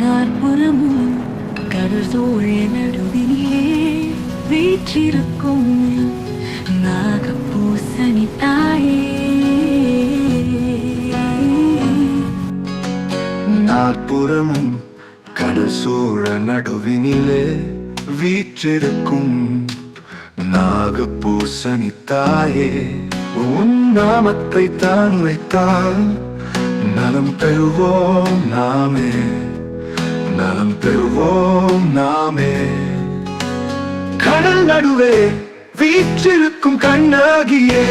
நாற்புறமும் கடற்தோழ நடுவிலே வீற்றிருக்கும் நாகப்பூசணி தாயே. நாற்புறமும் கடற்சூழ நடுவினிலே வீற்றிருக்கும் நாகப்பூசணி தாயே. உன் நாமத்தை தான் வைத்தால் நலம் பெறுவோம் நாமே. நலம் பெறுவோம் நாமே. கடல் நடுவே வீற்றிருக்கும் கண்ணாகியே.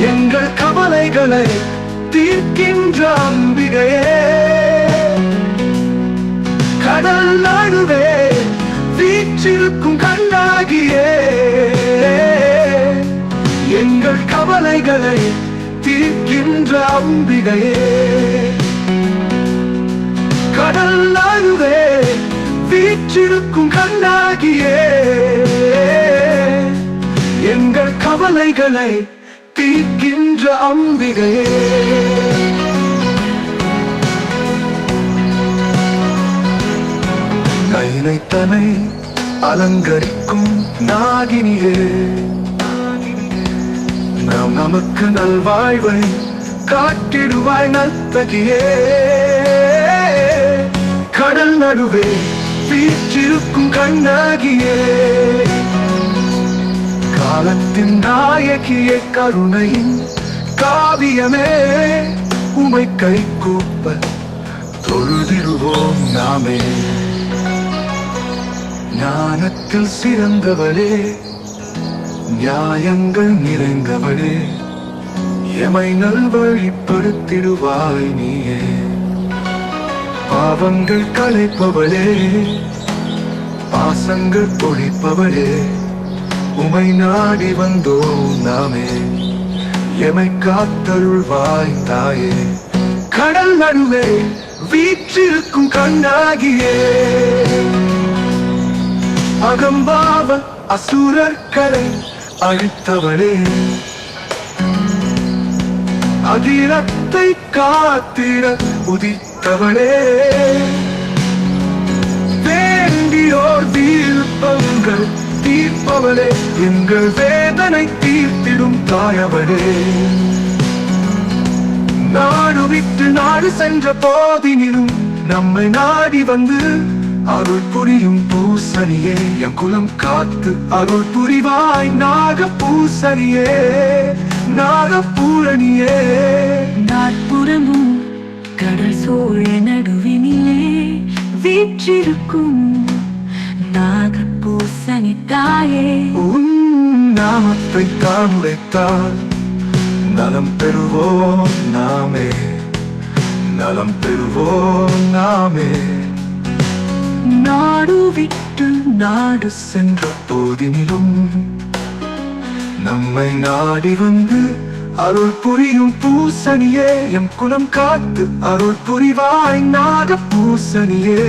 எங்கள் கவலைகளை தீர்க்கின்ற அம்பிகையே. கடல் நடுவே வீற்றிருக்கும் கண்ணாகியே. எங்கள் கவலைகளை தீர்க்கின்ற அம்பிகையே. கடல் நடுவே வீற்றிருக்கும் கண்ணாகியே. எங்கள் கவலைகளை தீர்க்கின்ற அம்பிகையே நைனைத்தனை அலங்கரிக்கும் நாகினியே. நாம் நமக்கு நல்வாழ்வை காட்டிடுவாய் நத்தகியே நடுவே வீற்றிருக்கும் கண்ணாகியே. காலத்தின் நாயகிய கருணையின் காவியமே. உமை கை கூப்ப தொழுதிடுவோம் நாமே. ஞானத்தில் சிறந்தவளே நியாயங்கள் நிறைந்தவளே. எமை நல்வழிப்படுத்திடுவாய் நீயே. பாவங்கள் கலைப்பவளே பாசங்கள் பொழிப்பவளே உமை நாடி வந்தோம் நாமே. எமை காத்தருள்வாய் தாயே கடல் நடுவே வீற்றிருக்கும் கண்ணாகியே. அகம்பாவ அசுரர்களை அழித்தவளே அதிரத்தை காத்திட உதித்தவளே வேண்டியோர் தீர்ப்பங்கள் தீர்ப்பவளே எங்கள் வேதனை தீர்த்திடும் தாயவளே. நாடு விட்டு நாடு சென்ற போதினிலும் நம்மை நாடி வந்து அருள் புரியும் பூசணியே. என் குலம் காத்து அருள் புரிவாய் நாக பூசணியே நாக பூரணியே கடல் சூழ நடுவினிலே வீற்றிருக்கும் நாகப்பூசணி தாயே உன் நாமத்தை தான் உரைத்தால் நலம் பெறுவோம் நாமே. நலம் பெறுவோம் நாமே. நாடு விட்டு நாடு சென்ற போதினிலும் நம்மை நாடி வந்து அருள் புரியும் பூசணியே எம் குலம் காத்து அருள் புரிவாய் நாக பூசணியே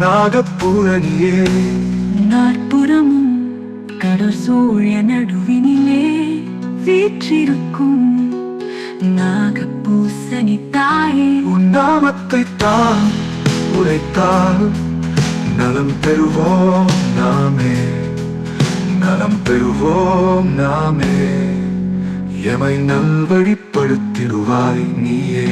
நாகப்பூரணியே. நாற்புறமும் கடல் சூழ நடுவினிலே வீற்றிருக்கும் நாகப்பூசணி தாயே. உன் நாமத்தை தான் உரைத்தால் நலம் பெறுவோம் நாமே. நலம் பெறுவோம் நாமே. எமை நல்வழிப்படுத்திடுவாய் நீயே.